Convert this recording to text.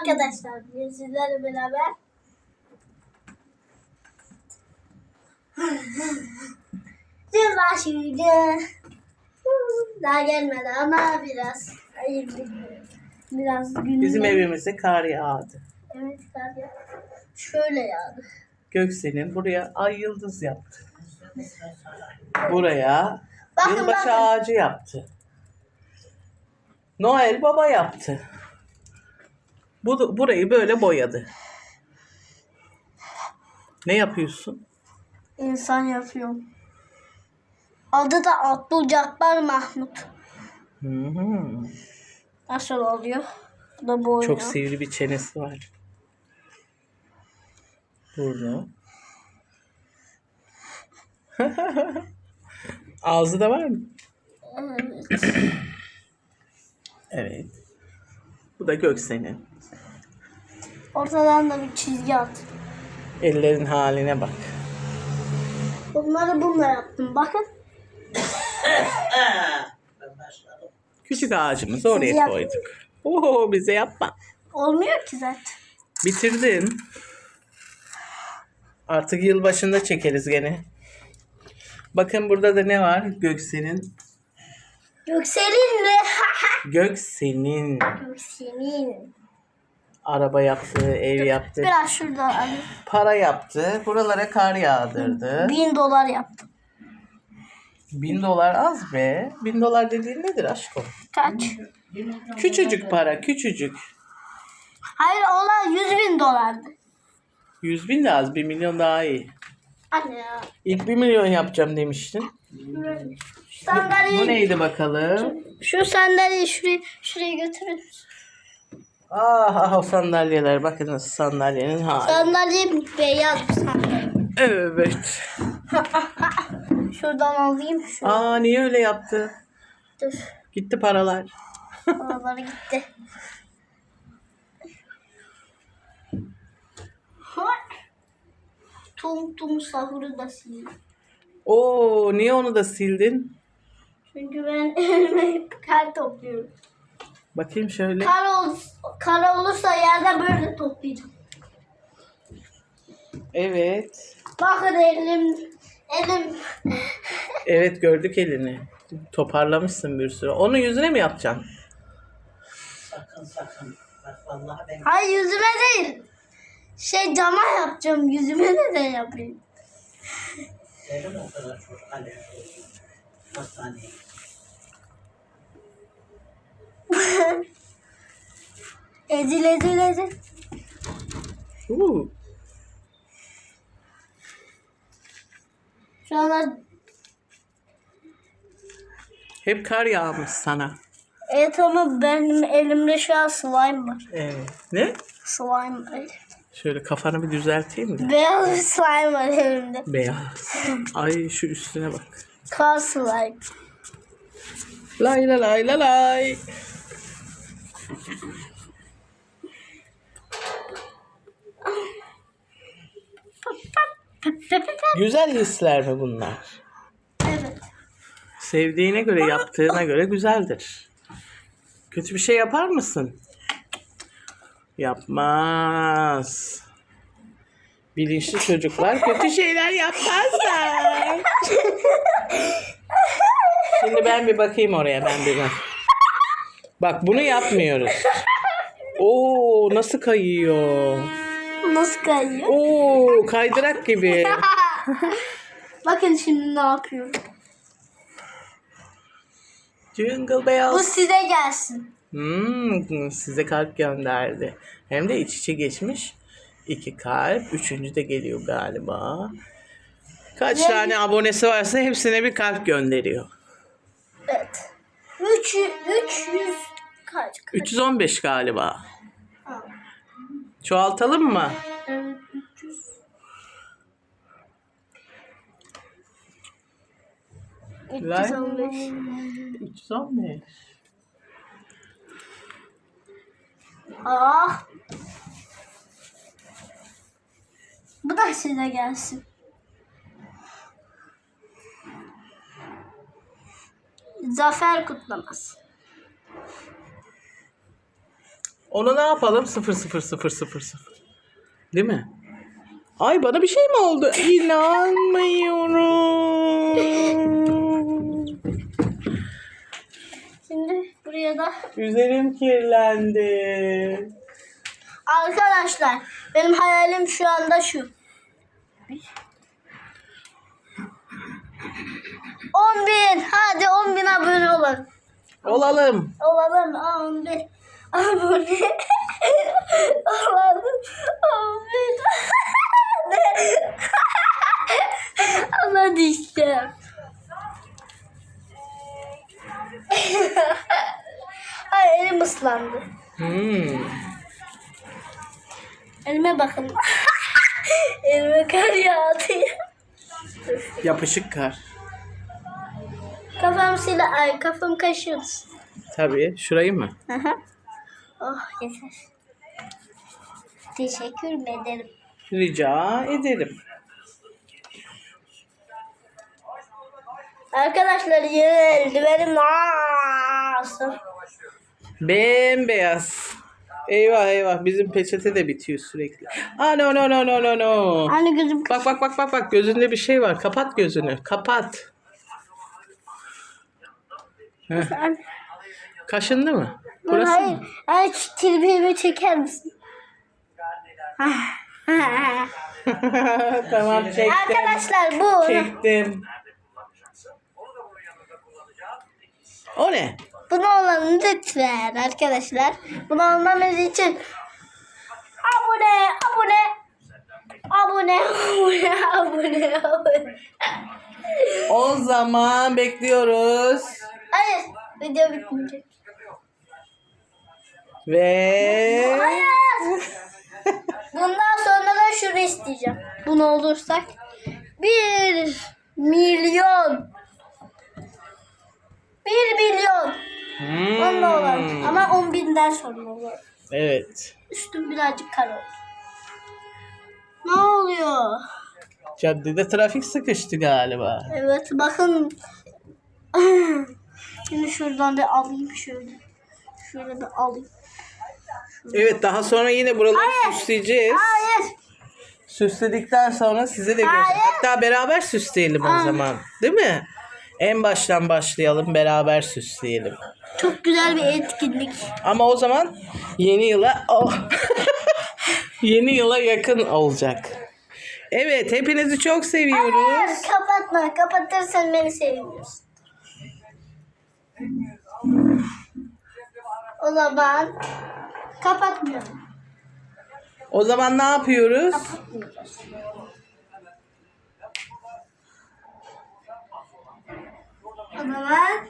arkadaşlar bugün sizlerle beraber başlayacağız. Daha gelmedi ama biraz hayır biraz günü Bizim evimize kar yağdı. Evet kar yağ- Şöyle yağdı. Göksel'in buraya ay yıldız yaptı. Buraya Bakın, yılbaşı bakın. ağacı yaptı. Noel Baba yaptı. Bu, burayı böyle boyadı. Ne yapıyorsun? İnsan yapıyor. Adı da Abdülcabbar Mahmut. Hı hı. Nasıl oluyor? Bu da bu Çok oynuyor. sivri bir çenesi var. Burnu. Ağzı da var mı? Evet. Evet. Bu da Göksel'in. Ortadan da bir çizgi at. Ellerin haline bak. Bunları bununla yaptım. Bakın. Küçük ağacımızı oraya yap- koyduk. Oho bize yapma. Olmuyor ki zaten. Bitirdin. Artık yılbaşında çekeriz gene. Bakın burada da ne var? Göksel'in. Yükselin mi? Göksel'in Yükselin. araba yaptı, ev yaptı, Biraz şurada hani para yaptı. Buralara kar yağdırdı. bin dolar yaptım. Bin dolar az be. Bin dolar dediğin nedir aşkım? Kaç? Küçücük para, küçücük. Hayır olan yüz bin dolardı. Yüz bin de az, bir milyon daha iyi. Anne ya. İlk bir milyon yapacağım demiştin. Bu Sandalyeyi, neydi bakalım? şu sandalyeyi şuraya, şuraya götürün. Ah, ah o sandalyeler. Bakınız sandalyenin hali. Sandalye beyaz bir sandalye. Evet. Şuradan alayım. Şu. Aa niye öyle yaptı? Dur. Gitti paralar. Oraları gitti. Tum tum sahuru da sildim. Oo niye onu da sildin? Çünkü ben kar topluyorum. Bakayım şöyle. Kar, ol, kar olursa yerde böyle toplayacağım. Evet. Bakın elim, elim. Evet gördük elini. Toparlamışsın bir sürü. Onu yüzüne mi yapacaksın? Sakın sakın. Bak vallahi ben Hayır yüzüme değil. Şey cama yapacağım. Yüzüme de de yapayım. derim o kadar çok alerji olsun. Hastaneye. Ezil ezil ezil. Oo. Şu anda Hep kar yağmış sana. evet ama benim elimde şu an slime var. Evet. Ne? Slime var. Şöyle kafanı bir düzelteyim de. Beyaz bir slime var elimde. Beyaz. Ay şu üstüne bak. Kar slime. Lay la lay la lay. Güzel hisler mi bunlar? Evet. Sevdiğine göre, yaptığına göre güzeldir. Kötü bir şey yapar mısın? Yapmaz. Bilinçli çocuklar kötü şeyler yapmazlar. Şimdi ben bir bakayım oraya ben bir bak. Bak bunu yapmıyoruz. Oo nasıl kayıyor? Nasıl kayıyor? Oo kaydırak gibi. Bakın şimdi ne yapıyorum. Jingle Bu bells. size gelsin. Hmm, size kalp gönderdi. Hem de iç içe geçmiş. İki kalp. Üçüncü de geliyor galiba. Kaç Ne? tane abonesi varsa hepsine bir kalp gönderiyor. Evet. 3 300 kaç? 315 galiba. Ha. Çoğaltalım mı? Evet 300. Lan. 315. 315. Ah. Bu da size gelsin. Zafer kutlaması. Onu ne yapalım? 0 0 0 0 0. Değil mi? Ay bana bir şey mi oldu? İnanmıyorum. Şimdi buraya da Üzerim kirlendi. Arkadaşlar benim hayalim şu anda şu. 10 bin. Hadi 10 bin abone olalım. Olalım. Olalım 10 bin. Abone. olalım 10 bin. Allah düştüm. Ay elim ıslandı. Hmm. Elime bakın. Elime kar yağdı. Yapışık kar. Kafam sile ay kafam kaşıyordu. Tabii. Şurayı mı? Hı hı. oh yeter. Teşekkür ederim. Rica ederim. Arkadaşlar yeni eldivenim nasıl? Bembeyaz. Eyvah eyvah bizim peçete de bitiyor sürekli. Aa no no no no no no. Anne gözüm Bak bak bak bak bak gözünde bir şey var. Kapat gözünü. Kapat. Heh, kaşındı. mı? Burası Hayır. mı? Ay şu kirpiğimi çeker misin? tamam çektim. Arkadaşlar bu. Çektim. O ne? Bunu olanı lütfen arkadaşlar. Bunu olmamız için abone, abone, abone, abone, abone, abone. O zaman bekliyoruz. Hayır, video bitmeyecek. Ve Hayır. Bundan sonra da şunu isteyeceğim. Bunu olursak bir milyon. Bir milyon. Hmm. Onda olan. Ama on binden sonra olur. Evet. Üstüm birazcık kar oldu. Ne oluyor? Caddede trafik sıkıştı galiba. Evet bakın. Şimdi şuradan bir alayım şöyle. Şöyle bir alayım. Evet daha sonra yine buraları Hayır. süsleyeceğiz. Hayır. Süsledikten sonra size de göster. Hayır. Hatta beraber süsleyelim o Hayır. zaman. Değil mi? En baştan başlayalım beraber süsleyelim. Çok güzel bir etkinlik. Ama o zaman yeni yıla oh. yeni yıla yakın olacak. Evet hepinizi çok seviyoruz. Hayır kapatma. Kapatırsan beni sevmiyorsun. O zaman kapatmıyorum. O zaman ne yapıyoruz? Kapatmayacağız. O zaman